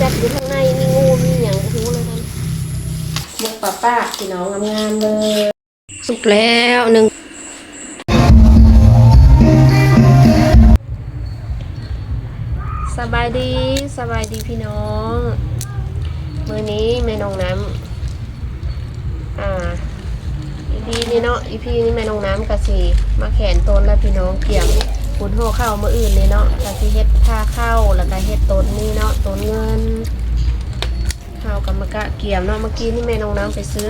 จัดอยู่ข้างในมีงูมีอย่างหูเลยนะมุกป้าป้าพี่น้องงามๆเลยสุกแล้วหนึ่งสบายดีสบายดีพี่น้องมือนี้แม่น้องน้ำอ่าอีพีนี่เนาะอีพีนี้แม่น้องน้ำกะสีมาแขนต้นแล้วพี่น้องเกี่ยม คุณห่อข้าวมาอื่นเลยเนาะกะสีเฮ็ดท่าเข้าวแล้วก็เฮ็ดต้นนี่เนาะต้นเงินข้าวกับมะกะเกี่ยมเนาะเมื่อกี้นี่แม่น้องน้ำไปซื้อ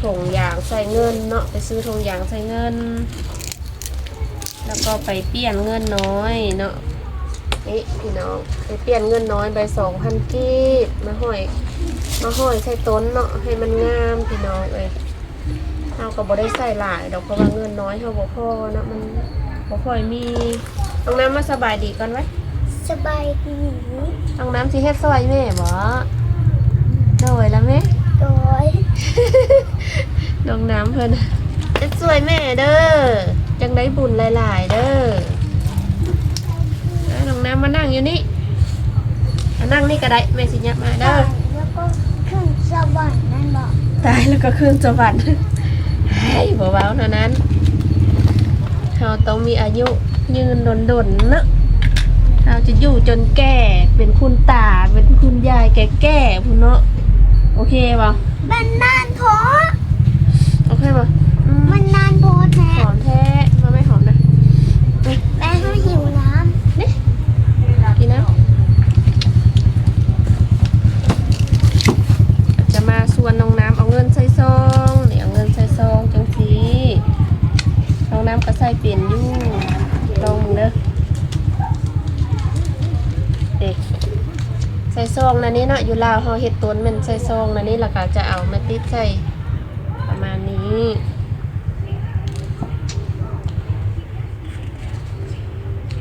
ถุงยางใส่เงินเนาะไปซื้อถุงยางใส่เงิน แล้วก็ไปเปลี่ยนเงินน้อยเนาะนี่พี่น้องไปเปลี่ยนเงินน้อยใบสองพันกีบมาห้อยมาห้อยใส่ต้นเนาะให้มันงามพี่น้องเลยเราก็บ่ได้ใส่หลายดอกเพราะว่าเงินน้อยเขาบ่พอเนาะมัน บ่ค่อยมีน้องน้ำมาสบายดีก่อนไว้สบายดีน้องน้ำสิเฮ็ดซอยแม่บ่โดยแล้วแม่โดยน้องน้ำเพิ่นจะสวยแม่เด้อจังได้บุญหลาย ๆ เด้ออะน้องน้ำมานั่งอยู่นี่มานั่งนี่ก็ได้แม่สิยับมาเด้อแล้วก็ขึ้นสวรรค์นั่นบอกตายแล้วก็ขึ้นสวรรค์ให้เบาๆเท่านั้น เราต้องมีอายุยืนดนๆเนอะเราจะอยู่จนแก่เป็นคุณตาเป็นคุณยายแก่ๆพุ่นเนาะโอเคป่ะมันนานพอโอเคป่ะอืมมันนานพอแท้หอมแท้มาไม่หอมนะ แม่เขาหิวน้ นี่กินนะจะมาชวนน้องน้ำเอาเงินใส่ซองเดี๋ยวเอาเงินใส่ซองจังสีน้องน้ำก็ใส่เปลี่ยนอยู่ลองมึงเด้อเด็กใส่ซองนะนี่เนาะอยู่ลาวเฮาเฮ็ดต้นมันใส่ซองนะนี่แล้วก็จะเอามาติดใส่ประมาณนี้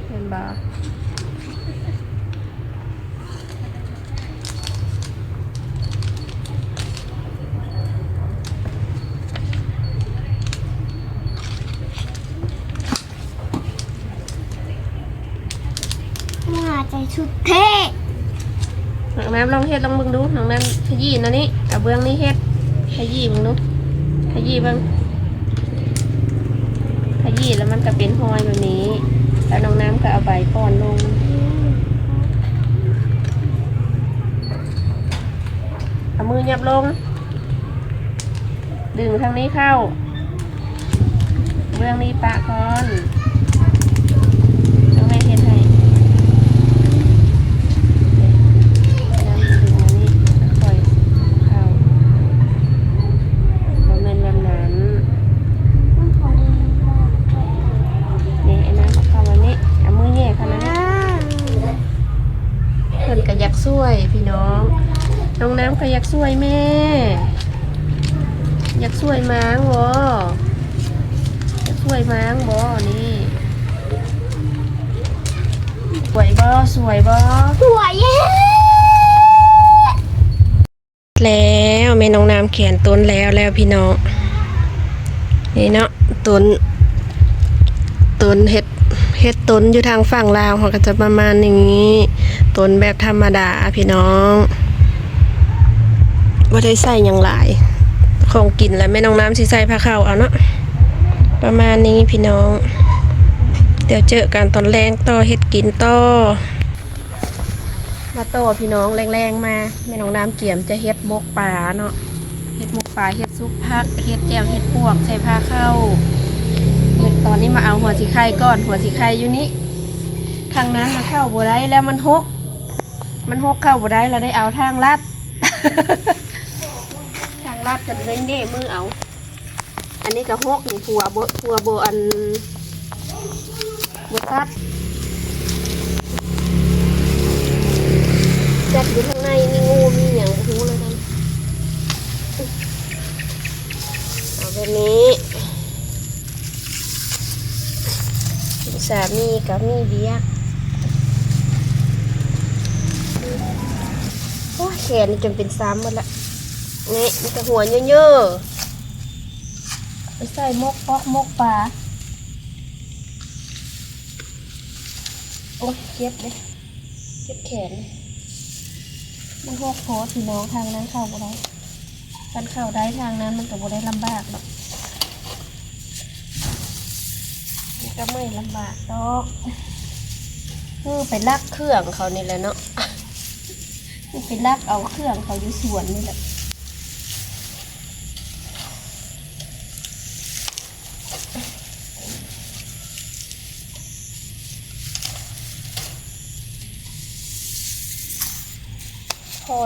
เห็นบ่ำมาใจชุดเท่ องน้ำลองเฮ็ดลองเบิ่งดูน้องน้ำขยี้นะนี่เอาเบื้องนี้เฮ็ดขยี้เบิ่งดูขยี้เบิ่งขยี้แล้วมันก็เป็นหอยแบบนี้ แล้วน้องน้ำก็เอาใบป้อนลงเอามือยับลง ดึงทางนี้เข้า เบื้องนี้ปะก่อนต้องให้เฮ็ดให้ น้ำดึงมานี่ค่อยเข้าบ่แม่นแบบนั้น มันพอดีบอก นี่ไอ้น้ำเข้ามานี่เอามือแย่เข้ามานี่ อ่า เพิ่นก็อยากช่วยพี่น้อง น้ องน้ำก็อยากช่วยแม่ อยากช่วยม้างบ่อยากช่วยม้างบ่นี่สวยบ่สวยบ่สวยเย้แล้วแม่น้องน้ำเขียนต้นแล้วแล้วพี่น้องนี่เนาะต้นต้นเห็ดเห็ดต้นอยู่ทางฝั่งลาวเขาก็จะประมาณนี้ต้นแบบธรรมดาพี่น้อง ว่ได้ใส่ย่างหลาย ของกินแล้วแม่น้องน้ำสิใส่ผ้าขาวเอาเนาะประมาณนี้พี่น้อง เดี๋ยวเจอกันตอนแรงต่อเห็ดกินต่อมาโตพี่น้องแรงๆมาแม่น้องน้ำเกี่ยมจะเฮ็ดมกปลาเนาะเฮ็ดมกปลาเฮ็ดซุปพักเฮ็ดแจ่วเฮ็ดปวกใส่ผ้าเข้าเฮ็ดตอนนี้มาเอาหัวสีไข่ก่อนหัวสีไข่อยู่นี่ทางนั้นมาเข้าบ่ได้แล้วมันหก มันหกเข้าบ่ได้เราได้เอาทางลัด ทางลัดกันเลยเน่มือเอา อันนี้ก็หกนี่หัวบ่หัวบ่อันบ่ตัดจัดอยู่ข้างในมีงูมีอย่างหูเลยนะเอาแบบนี้สามีกับมีเบียกโอ้แขนนี่จนเป็นซ้ำหมดละ นี่มันจะหัวเยอะๆไปใส่มกปอกมกปลาโอ้ยเจ็บเลยเจ็บแขนมันพวกโพสพี่น้องทางนั้นเข้าบ่ได้กันเข้าได้ทางนั้นมันก็บ่ได้ลำบากหรอกมันก็ไม่ลำบากดอกคือไปลักเครื่องเขานี่แหละเนาะคือไปลักเอาเครื่องเขาอยู่สวนนี่แหละ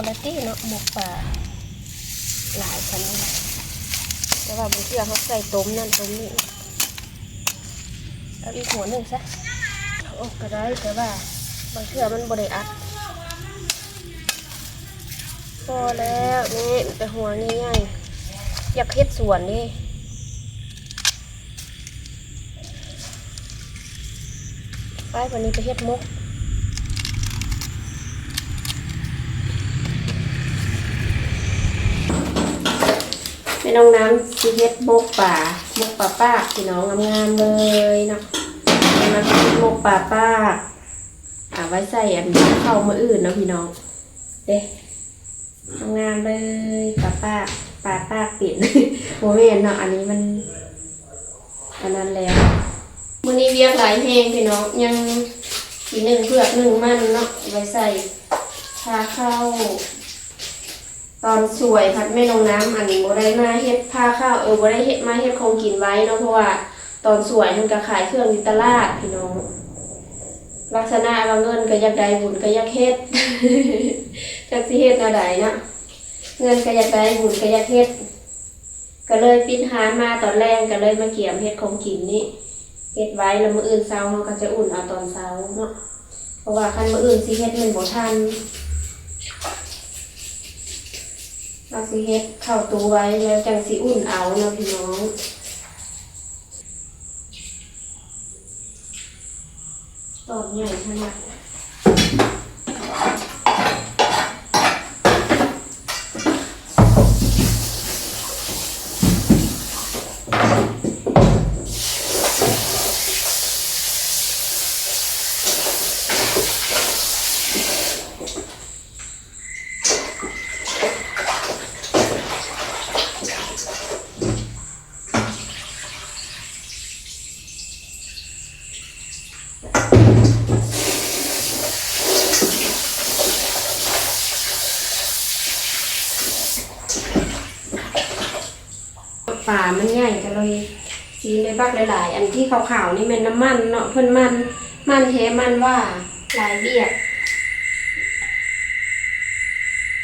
ล้วตี้เนาะหมกปลาหลายคันนี่แต่ว่าบางทีเขาใส่ต้มนั่นต้มนี่เอาอีกหัวหนึ่งซะเอาออกก็ได้แต่ว่าบางเทื่อมันบริอัดพอแล้วนี่แต่หัวง่ายอยากเฮ็ดสวนนี่ไปวันนี้ไปเฮ็ดมก น้องน้ำซีเฮ็ดมกป่ามกป่าป้าพี่น้องงามๆเลยเนาะเอามาซีมกป่าป้าอ่าไว้ใส่อันเข้ามาอื่นนะพี่น้องเด้งามเลยป่าป้าป่าป้าปิดโมเมนเนาะอันนี้มันอันนั้นแล้วมื้อนี้เวียงหลายแห้งพี่น้องยังสีหนึ่งเผือกหนึ่งมันเนาะไว้ใส่ชาเข้า ตอนสวยพัดแม่ลงน้ำอันนี้บ่ได้มาเฮ็ดผ้าข้าวเออบ่ได้เฮ็ดมาเฮ็ดของกินไว้เนาะเพราะว่าตอนสวยมันก็ขายเครื่องอยู่ตลาดพี่น้องลักษณะว่าเงินก็อยากได้บุญก็อยากเฮ็ดจักสิเฮ็ดอะไรเนาะเงินก็อยากได้บุญก็อยากเฮ็ดก็เลยปิดหานมาตอนแรกก็เลยมาเกี่ยมเฮ็ดของกินนี่เฮ็ดไว้แล้วมื้ออื่นเช้าเราก็จะอุ่นเอาตอนเช้าเนาะเพราะว่าคันมื้ออื่นสิเฮ็ดมันบ่ทัน เราสิเฮ็ดเข้าตู้ไว้แล้วจังสิอุ่นเอาเนาะพี่น้องตอนใหญ่ขนาดป่ามันใหญ่ก็เลยสีในบักหลาย ๆ อันที่ ขาวๆนี่เป็นน้ำมันเนาะเพิ่อนมัน มันเทมันว่าลายเบียด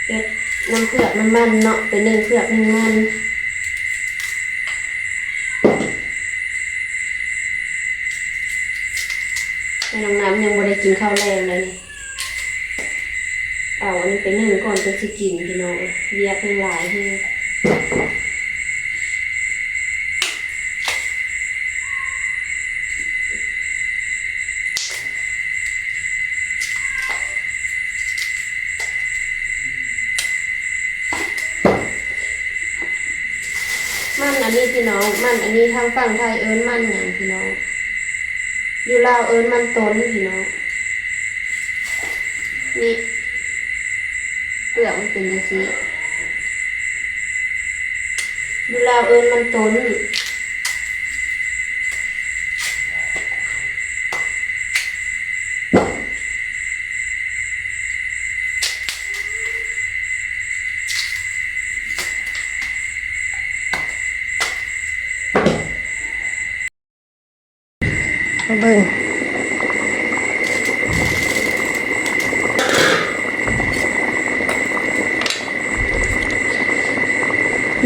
เป็ดน้ำเผือกน้ำมันเนาะเป็นหนึ่งเผือกหนึ่งมันแม่น้องน้ำยังบ่ได้กินข้าวแรงเลยนี่เอาอันนี้ไปนึ่งก่อนจะสิกินพี่น้องเบียดทั้งหลายที่ มันอันนี้ทางฝั่งไทยเอิญมันอย่างพี่น้อง อยู่ลาวเอิญมันต้นพี่น้อง นี่เปลือกมันเป็นยังไงอยู่ลาวเอิญมันต้น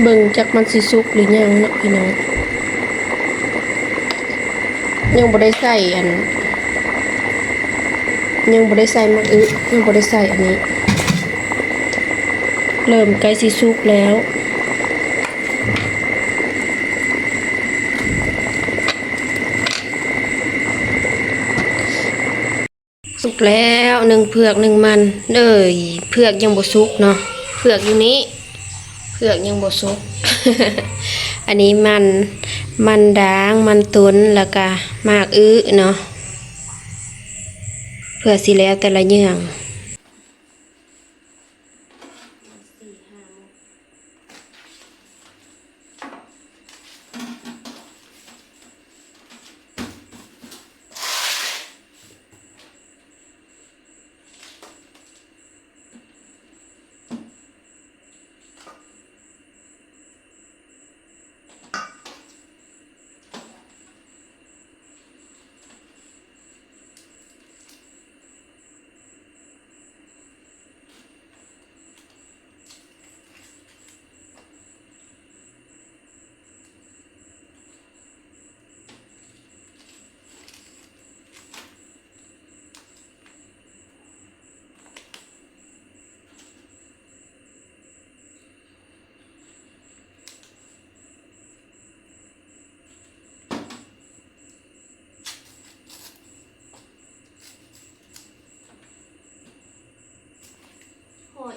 เบิ่งจักมันสิสุกหรือยังเนาะพี่น้องยังบ่ได้ใส่อัน ยังบ่ได้ใส่มะอึยังบ่ได้ใส่อันนี้ เริ่มใกล้สิสุกแล้วสุกแล้วหนึ่งเผือกหนึ่งมันเด้ยเผือกยังบ่สุกเนาะเผือกอยู่นี้ เผือกยังบ่สุก อันนี้มันมันด่างมันตุนแล้วก็มากอื้อเนาะเพื่อสิแล้วแต่ละอย่าง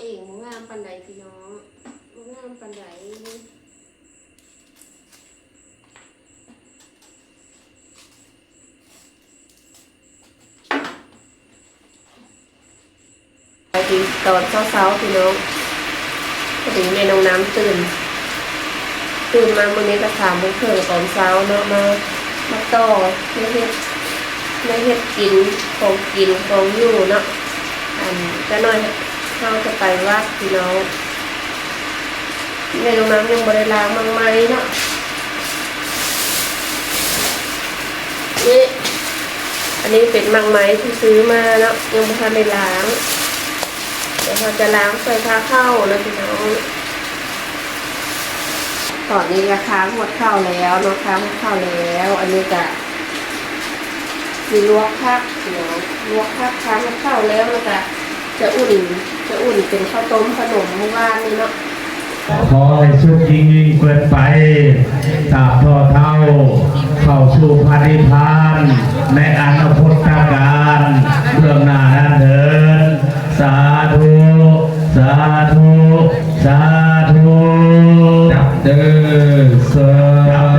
อเองบ่งามปันใดพี่น้องบ่งามปันใดไปดีตอนเช้าๆพี่น้องพอดีแม่น้องน้ำตื่น ตื่นมาวันนี้ก็ถามมุกเพิ่งตอนเช้าเนาะมามาต่อไม่เฮ็ดไม่เฮ็ดกินของกินของอยู่เนาะอันก็น้อย เราจะไปวัดพี่น้องแม่น้องน้ำยังบริลางมังไหมเนาะนี่อันนี้เป็นมังไหมที่ซื้อมาเนาะยังไม่ทันได้ล้าง เดี๋ยวเราจะล้างใส่ผ้าเข้าแล้วพี่น้องตอนนี้ราคาหมดข้าวแล้วเนาะค้าหมดข้าวแล้ว อันนี้จะมีลวกพักเดี๋ยวลวกพักค้าหมดข้าวแล้วแล้วก็จะอุ่น จะอุ่นเป็นข้าวต้มขนมเมื่อวานนี้เนาะขอให้สุขยิ่งยิ่งเกินไปตราบทอเท่า เข้าสู่พานิพานในอนาคตการเรื่องหน้านั้นเถิดสาธุสาธุสาธุจับเด้อสา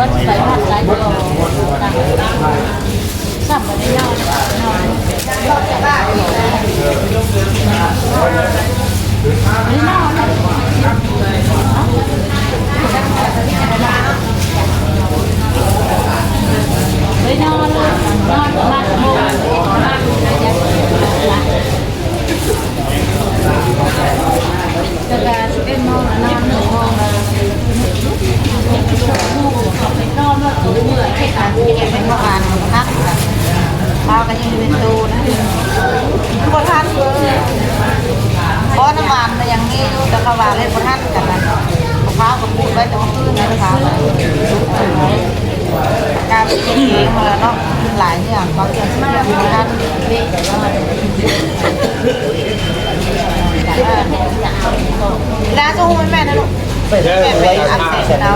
วก็ยั งเป็นตูนะบนท่านเลยเพราะน้ำมันมันยังมีอยู่แต่ขาวานเลยบนท่านกันนะข้าวกับพูดไว้แต่ว่าคืนนะคะการกินเองมาเนาะหลายอย่างบางอย่างที่ยังบนท่านร้านจูมันแม่นะลูกแม่ไปอัดเสร็จแล้ว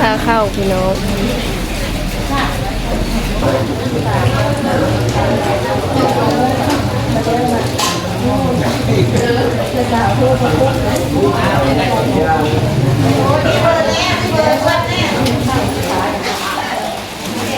ถ้าเข้าพี่น้อง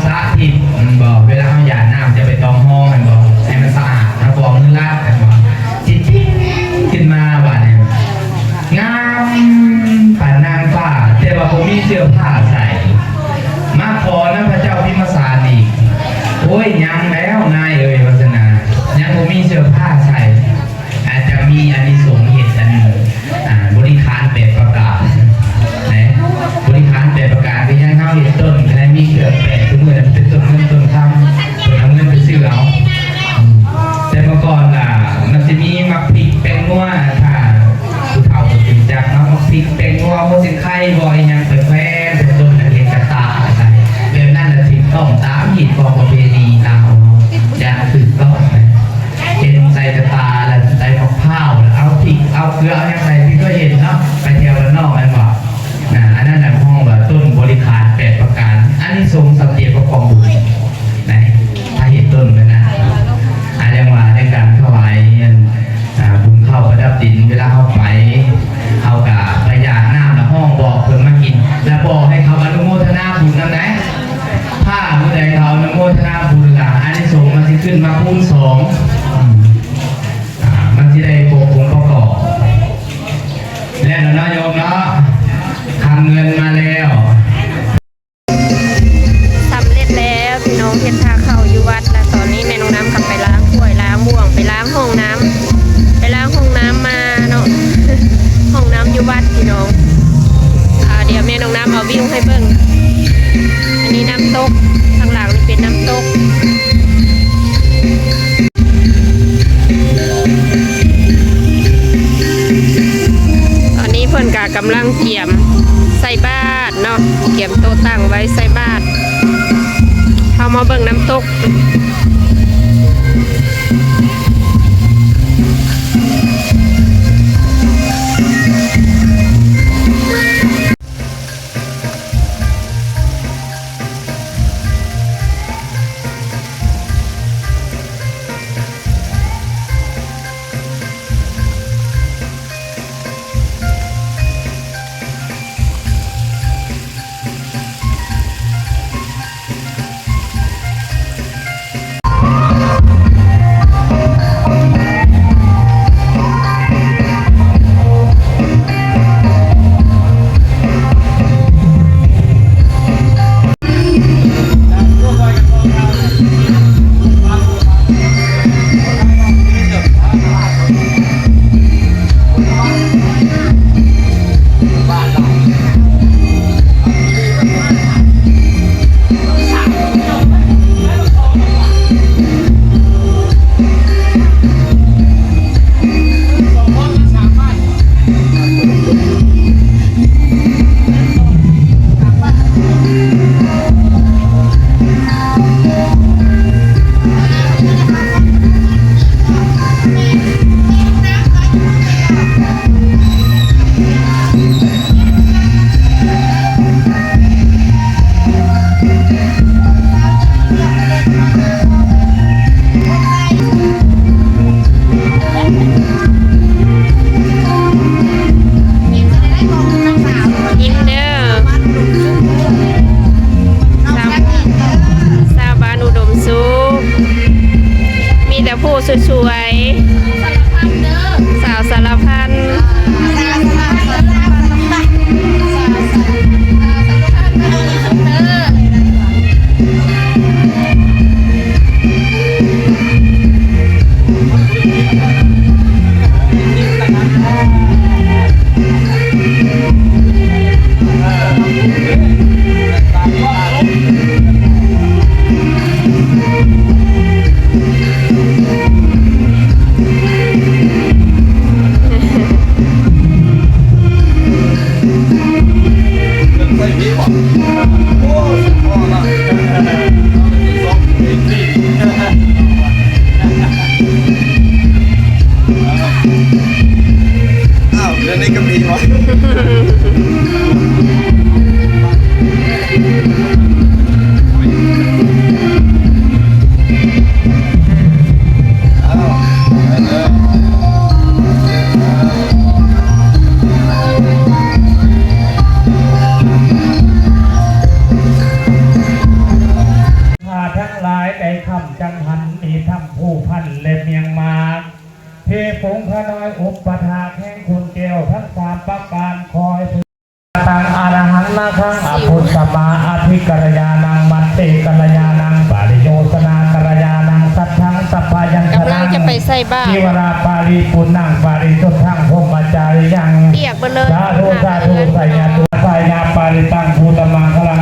sa akin. Ano ba? 工厂这是哎 อุปทาแข่งคุณเกลทั้งสามประการคอยถึงตังอรหันนาคังอภุสมาอธิกรยานังมัตติกัลยานังปาริโยสนากัลยานังสัทธังสัพพยัญชกำลังจะไปใส่บ้าทิวราปาริปุณังปาริสุทังพรหมจาริยัง เปียกไปเลยสาธุสาธุสายาตุสายาปาริตังภูตมังคลัง